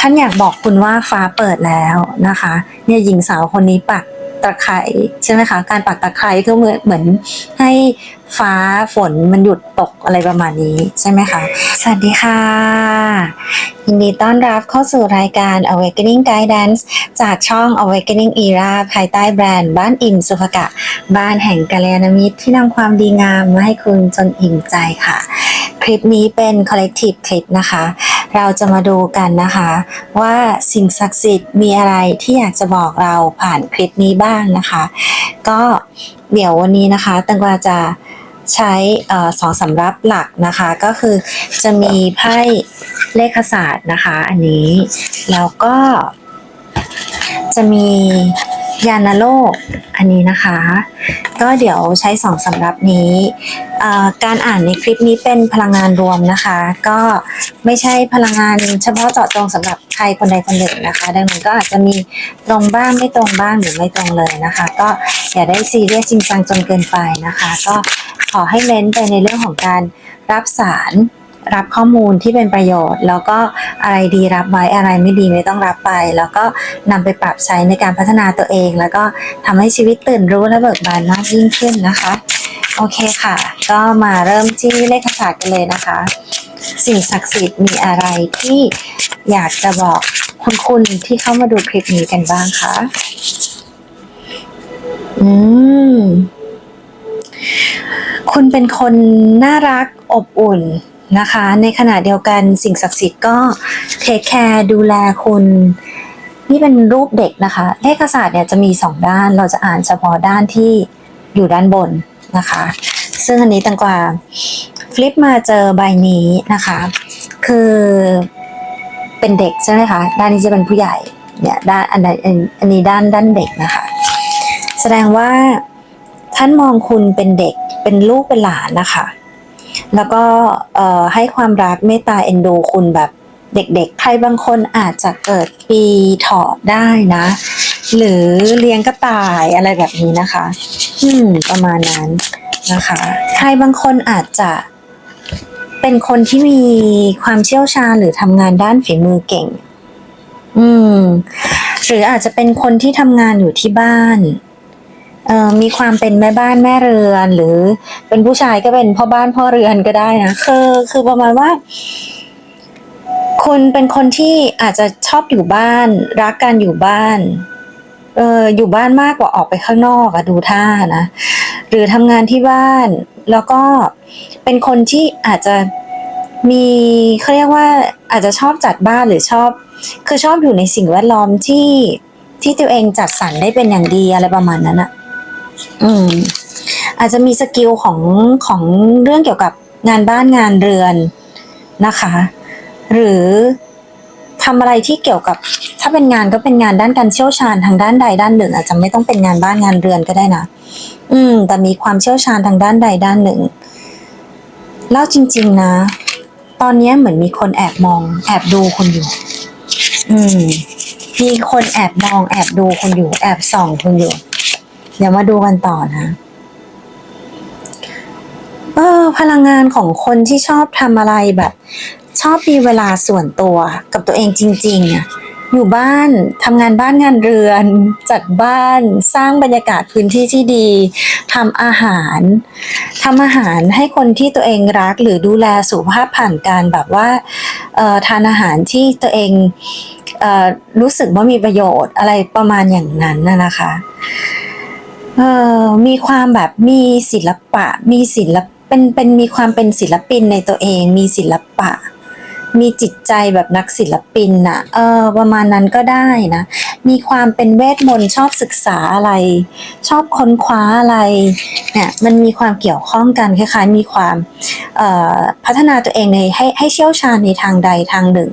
ท่านอยากบอกคุณว่าฟ้าเปิดแล้วนะคะ เนี่ยหญิงสาวคนนี้ปักตะไคร้ใช่ไหมคะ การปักตะไคร้ก็เหมือนเหมือนให้ฟ้าฝนมันหยุดตกอะไรประมาณนี้ใช่ไหมคะ สวัสดีค่ะ ยินดีต้อนรับเข้าสู่รายการ Awakening Guidance จากช่อง Awakening Era ภายใต้แบรนด์บ้านอิ่มสุภกะ บ้านแห่งกัลยาณมิตรที่นำความดีงามมาให้คุณจนอิ่มใจค่ะ คลิปนี้เป็น collective คลิปนะคะ เราจะมาดูกันนะคะ ว่าสิ่งศักดิ์สิทธิ์มีอะไรที่อยากจะบอกเราผ่านคลิปนี้บ้างนะคะ ก็เดี๋ยววันนี้นะคะตังกวาจะใช้สองสำรับหลักนะคะ ก็คือจะมีไพ่เลขศาสตร์นะคะ อันนี้ แล้วก็จะมี ยานโลกอันนี้นะคะ ก็เดี๋ยวใช้สองสำรับนี้การอ่านในคลิปนี้เป็นพลังงานรวมนะคะ ก็ไม่ใช่พลังงานเฉพาะเจาะจงสำหรับใครคนใดคนหนึ่งนะคะ ดังนั้นก็อาจจะมีตรงบ้างไม่ตรงบ้างหรือไม่ตรงเลยนะคะ ก็อย่าได้ซีเรียสจริงจังจนเกินไปนะคะ ก็ขอให้เน้นไปในเรื่องของการรับสาร รับข้อมูลที่เป็นประโยชน์ แล้วก็อะไรดีรับไว้อะไรไม่ดีไม่ต้องรับไป แล้วก็นำไปปรับใช้ในการพัฒนาตัวเอง แล้วก็ทำให้ชีวิตตื่นรู้และเบิกบานมากยิ่งขึ้นนะคะ โอเคค่ะ ก็มาเริ่มที่เลขศาสตร์กันเลยนะคะ สิ่งศักดิ์สิทธิ์มีอะไรที่อยากจะบอกคุณคุณที่เข้ามาดูคลิปนี้กันบ้างคะอืม คุณเป็นคนน่ารักอบอุ่น นะคะ ในขณะเดียวกันสิ่งศักดิ์สิทธิ์ก็เทคแคร์ดูแลคุณ นี่เป็นรูปเด็กนะคะ เลขศาสตร์เนี่ยจะมีสองด้าน เราจะอ่านเฉพาะด้านที่อยู่ด้านบนนะคะ ซึ่งอันนี้ตังกว่าฟลิปมาเจอใบนี้นะคะ คือเป็นเด็กใช่ไหมคะ ด้านนี้จะเป็นผู้ใหญ่ เนี่ยด้านอันใดอันอันนี้ด้านด้านเด็กนะคะ แสดงว่าท่านมองคุณเป็นเด็กเป็นลูกเป็นหลานนะคะ แล้วก็ให้ความรักเมตตาเอ็นดูคุณแบบเด็กๆ ใครบางคนอาจจะเกิดปีเถาะได้นะ หรือเลี้ยงกระต่ายอะไรแบบนี้นะคะ อืม ประมาณนั้นนะคะ ใครบางคนอาจจะเป็นคนที่มีความเชี่ยวชาญหรือทำงานด้านฝีมือเก่ง อืม หรืออาจจะเป็นคนที่ทำงานอยู่ที่บ้าน มีความเป็นแม่บ้านแม่เรือน หรือเป็นผู้ชายก็เป็นพ่อบ้านพ่อเรือนก็ได้นะคือคือประมาณว่าคุณเป็นคนที่อาจจะชอบอยู่บ้าน รักการอยู่บ้านเอออยู่บ้านมากกว่าออกไปข้างนอกอะดูท่านะ หรือทำงานที่บ้าน แล้วก็เป็นคนที่อาจจะมีเขาเรียกว่าอาจจะชอบจัดบ้านหรือชอบ คือชอบอยู่ในสิ่งแวดล้อมที่ที่ตัวเองจัดสรรได้เป็นอย่างดีอะไรประมาณนั้นอะ อืม อาจจะมีสกิลของของเรื่องเกี่ยวกับงานบ้านงานเรือนนะคะ หรือทำอะไรที่เกี่ยวกับ ถ้าเป็นงานก็เป็นงานด้านการเชี่ยวชาญทางด้านใดด้านหนึ่ง อาจจะไม่ต้องเป็นงานบ้านงานเรือนก็ได้นะอืม แต่มีความเชี่ยวชาญทางด้านใดด้านหนึ่งเล่าจริง ๆ นะ ตอนนี้เหมือนมีคนแอบมอง แอบดูคุณอยู่ อืม มีคนแอบมอง แอบดูคุณอยู่ แอบส่องคุณอยู่ เดี๋ยวมาดูกันต่อนะ เออ พลังงานของคนที่ชอบทำอะไรแบบ ชอบมีเวลาส่วนตัวกับตัวเองจริงๆอะอยู่บ้านทำงานบ้านงานเรือน จัดบ้านสร้างบรรยากาศพื้นที่ที่ดีทำอาหารทำอาหารให้คนที่ตัวเองรักหรือดูแลสุขภาพผ่านการแบบว่าทานอาหารที่ตัวเองเออรู้สึกว่ามีประโยชน์อะไรประมาณอย่างนั้นนะคะ เออมีความแบบมีศิลปะ มีศิลปเป็นเป็นมีความเป็นศิลปินในตัวเอง มีศิลปะ มีจิตใจแบบนักศิลปินน่ะเออประมาณนั้นก็ได้นะ มีความเป็นเวทมนต์ชอบศึกษาอะไร ชอบค้นคว้าอะไรเนี่ยมันมีความเกี่ยวข้องกันคล้ายๆมีความเอ่อพัฒนาตัวเองในให้ให้เชี่ยวชาญในทางใดทางหนึ่ง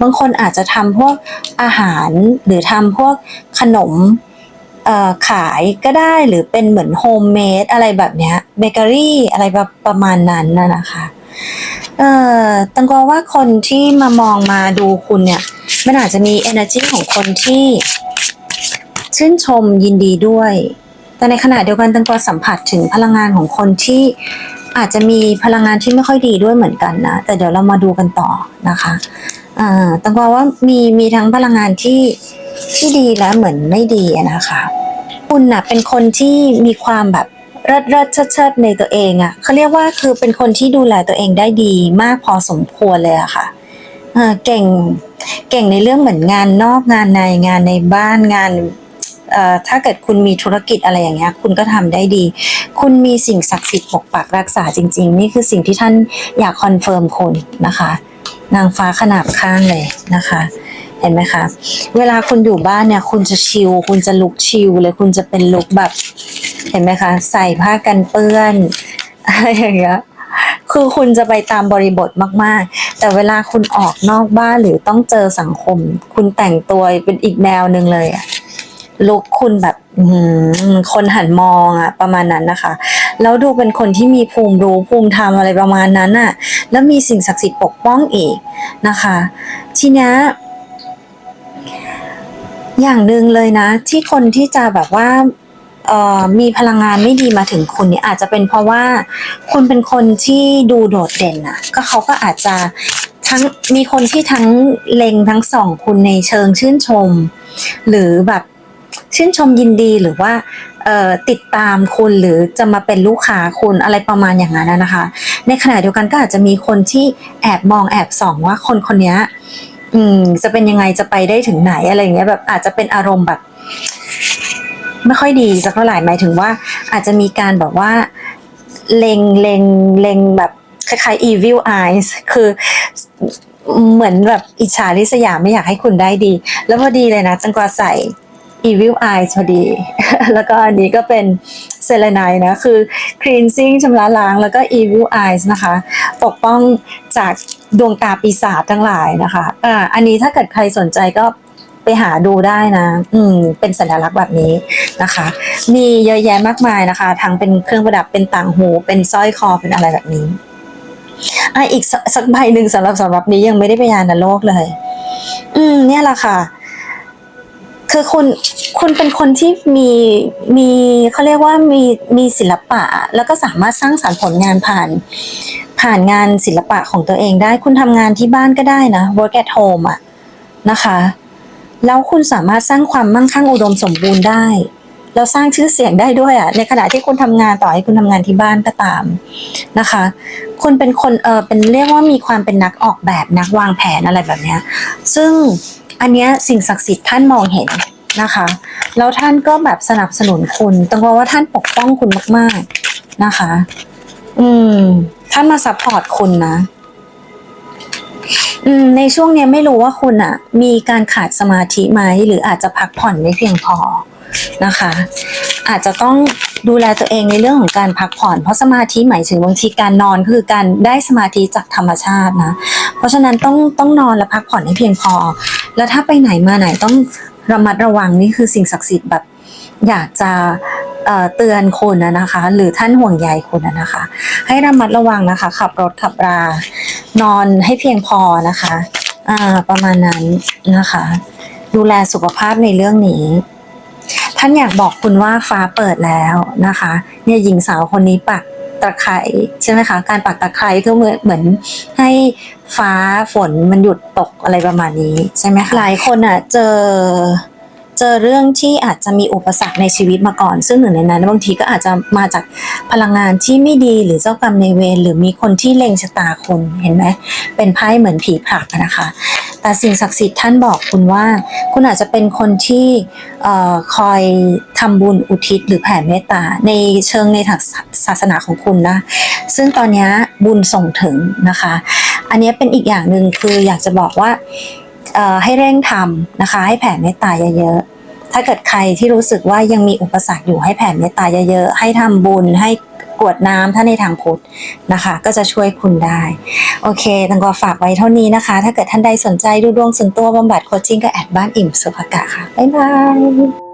บางคนอาจจะทำพวกอาหารหรือทำพวกขนม ขายก็ได้หรือเป็นเหมือนโฮมเมดอะไรแบบเนี้ยเบเกอรี่อะไรแบบประมาณนั้นน่ะนะคะเอ่อตังกวาว่าคนที่มามองมาดูคุณเนี่ยมันอาจจะมี energy ของคนที่ชื่นชมยินดีด้วย แต่ในขณะเดียวกันตังกวาสัมผัสถึงพลังงานของคนที่อาจจะมีพลังงานที่ไม่ค่อยดีด้วยเหมือนกันนะ แต่เดี๋ยวเรามาดูกันต่อนะคะอ่าตังกวาว่ามีมีทั้งพลังงานที่ ที่ดีและเหมือนไม่ดีนะคะ คุณน่ะเป็นคนที่มีความแบบเลิศเลิศเชิดเชิดในตัวเองอะ่ะเขาเรียกว่าคือเป็นคนที่ดูแลตัวเองได้ดีมากพอสมควรเลยอะค่ะเก่งเก่งในเรื่องเหมือนงานนอกงานในงานในบ้านงานถ้าเกิดคุณมีธุรกิจอะไรอย่างเงี้ย คุณก็ทำได้ดี คุณมีสิ่งศักดิ์สิทธิ์ปกปักรักษาจริง ๆ นี่คือสิ่งที่ท่านอยากคอนเฟิร์มคุณนะคะ นางฟ้าขนาบข้างเลยนะคะ เห็นไหมคะ เวลาคุณอยู่บ้านเนี่ย คุณจะชิลคุณจะลุกชิลเลยคุณจะเป็นลุกแบบ เห็นไหมคะ ใส่ผ้ากันเปื้อนอะไรอย่างเงี้ยคือคุณจะไปตามบริบทมาก ๆ แต่เวลาคุณออกนอกบ้านหรือต้องเจอสังคม คุณแต่งตัวเป็นอีกแนวหนึ่งเลยอะลุกคุณแบบคนหันมองอะประมาณนั้นนะคะ แล้วดูเป็นคนที่มีภูมิรู้ภูมิธรรมอะไรประมาณนั้นอะแล้วมีสิ่งศักดิ์สิทธิ์ปกป้องอีกนะคะ ทีเนี้ย อย่างหนึ่งเลยนะ ที่คนที่จะแบบว่าเออมีพลังงานไม่ดีมาถึงคุณเนี่ยอาจจะเป็นเพราะว่าคุณเป็นคนที่ดูโดดเด่นอะก็เขาก็อาจจะทั้งมีคนที่ทั้งเล็งทั้งสองคุณในเชิงชื่นชม หรือแบบชื่นชมยินดีหรือว่าติดตามคุณหรือจะมาเป็นลูกค้าคุณอะไรประมาณอย่างนั้นนะคะ ในขณะเดียวกันก็อาจจะมีคนที่แอบมองแอบส่องว่าคนคนนี้ อืม จะเป็นยังไงจะไปได้ถึงไหนอะไรอย่างเงี้ยแบบอาจจะเป็นอารมณ์แบบ ไม่ค่อยดีสักเท่าไหร่หมายถึงว่า อาจจะมีการแบบว่าเลงเลงเลงแบบคล้ายๆ evil eyes คือเหมือนแบบอิจฉาริษยาไม่อยากให้คุณได้ดี แล้วพอดีเลยนะจังกวาใส่ evil eyes พอดี แล้วก็อันนี้ก็เป็นเซเลน i นะ คือ cleansing ชำระล้างแล้วก็ evil eyes นะคะ ปกป้องจาก ดวงตาปีศาจทั้งหลายนะคะอ่าอันนี้ถ้าเกิดใครสนใจก็ไปหาดูได้นะ อืม เป็นสัญลักษณ์แบบนี้นะคะ มีเยอะแยะมากมายนะคะ ทั้งเป็นเครื่องประดับ เป็นต่างหู เป็นสร้อยคอ เป็นอะไรแบบนี้อะอีกสักใบหนึ่งสำหรับสำหรับนี้ยังไม่ได้ไปยานโลกเลย อืม เนี่ยแหละค่ะ คือคุณ คุณเป็นคนที่มี มีเขาเรียกว่ามี มีศิลปะ แล้วก็สามารถสร้างสรรค์ผลงานผ่าน ผ่านงานศิลปะของตัวเองได้คุณทำงานที่บ้านก็ได้นะ work at home อะนะคะ แล้วคุณสามารถสร้างความมั่งคั่งอุดมสมบูรณ์ได้ แล้วสร้างชื่อเสียงได้ด้วยอะในขณะที่คุณทำงานต่อให้คุณทำงานที่บ้านก็ตามนะคะ คุณเป็นคนเออเป็นเรียกว่ามีความเป็นนักออกแบบนักวางแผนอะไรแบบเนี้ยซึ่งอันเนี้ยสิ่งศักดิ์สิทธิ์ท่านมองเห็นนะคะ แล้วท่านก็แบบสนับสนุนคุณต้องบอกว่าท่านปกป้องคุณมาก ๆนะคะ อืม ท่านมาซัพพอร์ตคุณนะ อืม ในช่วงเนี้ยไม่รู้ว่าคุณอะมีการขาดสมาธิไหมหรืออาจจะพักผ่อนไม่เพียงพอนะคะ อาจจะต้องดูแลตัวเองในเรื่องของการพักผ่อน เพราะสมาธิหมายถึงบางทีการนอนคือการได้สมาธิจากธรรมชาตินะ เพราะฉะนั้นต้องต้องนอนและพักผ่อนให้เพียงพอ แล้วถ้าไปไหนมาไหนต้องระมัดระวังนี่คือสิ่งศักดิ์สิทธิ์แบบ อยากจะ เตือนคนนะนะคะ หรือท่านห่วงใยคนนะนะคะ ให้ระมัดระวังนะคะ ขับรถขับรานอนให้เพียงพอนะคะอ่าประมาณนั้นนะคะ ดูแลสุขภาพในเรื่องนี้ ท่านอยากบอกคุณว่าฟ้าเปิดแล้วนะคะเนี่ยหญิงสาวคนนี้ปักตะไคร้ใช่ไหมคะการปักตะไคร้ก็เหมือนเหมือนให้ฟ้าฝนมันหยุดตกอะไรประมาณนี้ใช่ไหมคะหลายคนอะเจอ เจอเรื่องที่อาจจะมีอุปสรรคในชีวิตมาก่อน ซึ่งหนึ่งในนั้นบางทีก็อาจจะมาจากพลังงานที่ไม่ดีหรือเจ้ากรรมในเวรหรือมีคนที่เล็งชะตาคุณเห็นไหมเป็นไพ่เหมือนผีผลักนะคะ แต่สิ่งศักดิ์สิทธิ์ท่านบอกคุณว่า คุณอาจจะเป็นคนที่คอยทำบุญอุทิศหรือแผ่เมตตาในเชิงในทางศาสนาของคุณนะซึ่งตอนนี้บุญส่งถึงนะคะ อันนี้เป็นอีกอย่างหนึ่งคืออยากจะบอกว่า ให้เร่งทำนะคะ ให้แผ่เมตตาเยอะๆถ้าเกิดใครที่รู้สึกว่ายังมีอุปสรรคอยู่ให้แผ่เมตตาเยอะๆให้ทำบุญให้กวดน้ำถ้าในทางพุทธนะคะ ก็จะช่วยคุณได้ โอเคตังกอฝากไว้เท่านี้นะคะ ถ้าเกิดท่านใดสนใจดูดวงส่วนตัวบำบัดโคชชิ่งก็แอดบ้านอิ่มสุภกะค่ะ บ๊ายบาย